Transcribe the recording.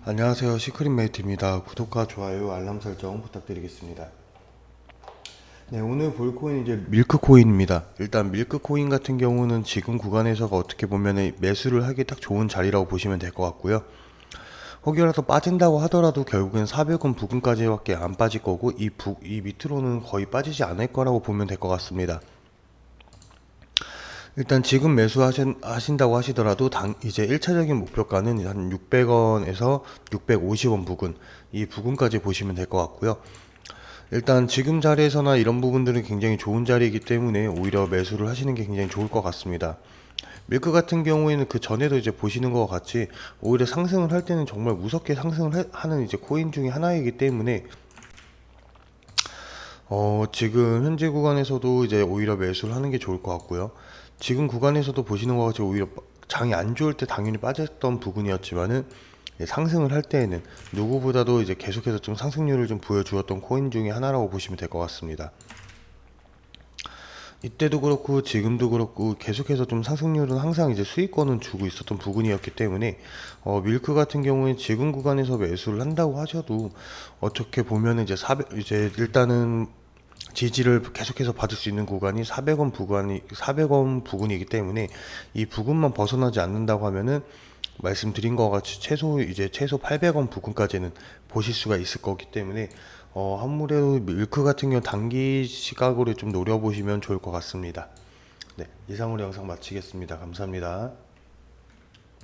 안녕하세요. 시크릿 메이트입니다. 구독과 좋아요, 알람 설정 부탁드리겠습니다. 네, 오늘 볼 코인 이제 밀크 코인입니다. 일단 밀크 코인 같은 경우는 지금 구간에서가 어떻게 보면 매수를 하기 딱 좋은 자리라고 보시면 될 것 같고요. 혹여라도 빠진다고 하더라도 결국엔 400원 부근까지밖에 안 빠질 거고 이, 부, 이 밑으로는 거의 빠지지 않을 거라고 보면 될 것 같습니다. 일단 지금 매수하신다고 하시더라도 당 이제 1차적인 목표가는 한 600원에서 650원 부근 이 부근까지 보시면 될 것 같고요. 일단 지금 자리에서나 이런 부분들은 굉장히 좋은 자리이기 때문에 오히려 매수를 하시는 게 굉장히 좋을 것 같습니다. 밀크 같은 경우에는 그 전에도 이제 보시는 것과 같이 오히려 상승을 할 때는 정말 무섭게 상승을 해- 하는 이제 코인 중에 하나이기 때문에 어, 지금 현재 구간에서도 이제 오히려 매수를 하는 게 좋을 것 같고요. 지금 구간에서도 보시는 것 같이 오히려 장이 안 좋을 때 당연히 빠졌던 부분이었지만은 상승을 할 때에는 누구보다도 이제 계속해서 좀 상승률을 좀 보여주었던 코인 중에 하나라고 보시면 될 것 같습니다. 이때도 그렇고 지금도 그렇고 계속해서 좀 상승률은 항상 이제 수익권은 주고 있었던 부분이었기 때문에 어, 밀크 같은 경우에 지금 구간에서 매수를 한다고 하셔도 어떻게 보면 이제 400 이제 일단은 지지를 계속해서 받을 수 있는 구간이 400원 부근이 400원 부근이기 때문에 이 부근만 벗어나지 않는다고 하면은 말씀드린 것 같이 최소 이제 최소 800원 부근까지는 보실 수가 있을 거기 때문에 어 아무래도 밀크 같은 경우 단기 시각으로 좀 노려보시면 좋을 것 같습니다. 네, 이상으로 영상 마치겠습니다. 감사합니다.